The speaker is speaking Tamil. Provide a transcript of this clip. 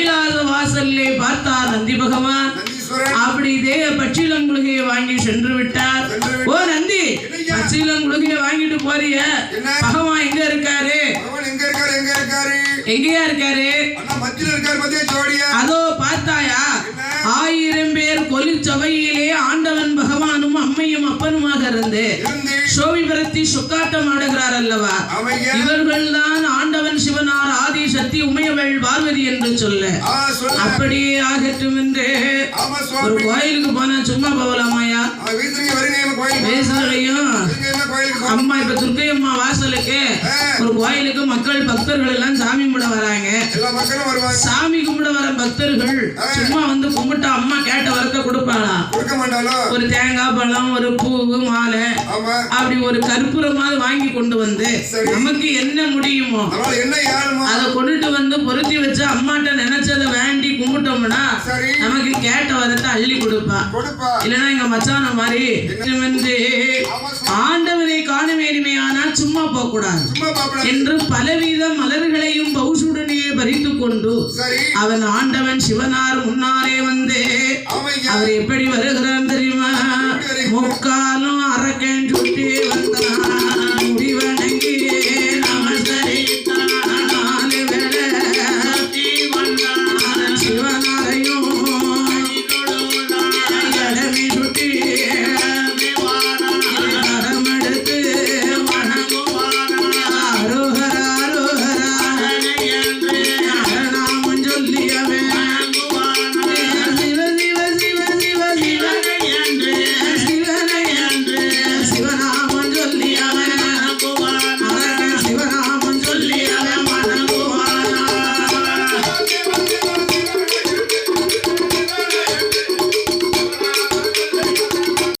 கைலாச வாசல்லே பார்த்தார் நந்தி பகவான். அப்படி தேவ பச்சிலங்குழுகையை வாங்கி சென்று விட்டார். ஓ நந்தி பச்சிலங்குழுகையை வாங்கிட்டு போறிய? பகவான் எங்க இருக்காரு? எங்கேயா இருக்காரு? அதோ பார்த்தாயா? ஆயிரம் பேர் கொலில் சபையிலே ஆண்டவன் பகவானும் அம்மையும் அப்பனுமாக இருந்து சோபிபரத்தி சொக்காட்டம் ஆடுகிறார் அல்லவா? இவர்கள் தான் ஆண்டவன் சிவனார் ஆதி சக்தி உமையவள் பார்வதி என்று சொல்ல. அப்படியே ஆகட்டும் என்று ஒரு கோயிலுக்கு போனா சும்மா போகலாமாயா பேசுறதையும். அம்மா இப்ப துர்க்கையம்மா வாசலுக்கு ஆ, ஒரு கோயிலுக்கு மக்கள் பக்தர்கள் எல்லாம் சாமி கும்பிட வராங்க. சாமி கும்பிட வர பக்தர்கள் சும்மா வந்து கும்பிட்டா அம்மா கேட்ட வரத்தை கொடுப்பாளா ஒரு தேங்காய் பழம் ஒரு பூவு மாலை. அப்படி ஒரு கற்பூரமாவது வாங்கி கொண்டு வந்து. நமக்கு என்ன முடியுமோ அதை கொண்டுட்டு வந்து பொருத்தி வச்சு அம்மாட்ட நினைச்சதை வேண்டி கும்பிட்டோம்னா நமக்கு கேட்ட வரத்தை அள்ளி கொடுப்பா. இல்லைன்னா எங்க மச்சான மாதிரி வந்து. ஆண்டவனை காண வேண்டுமையானா சும்மா போக கூடாது என்று பலவித மலர்களையும் பௌசுடனே பறித்து கொண்டு அவன் ஆண்டவன் சிவனார் முன்னாரே வந்து அவர் எப்படி முக்காலும்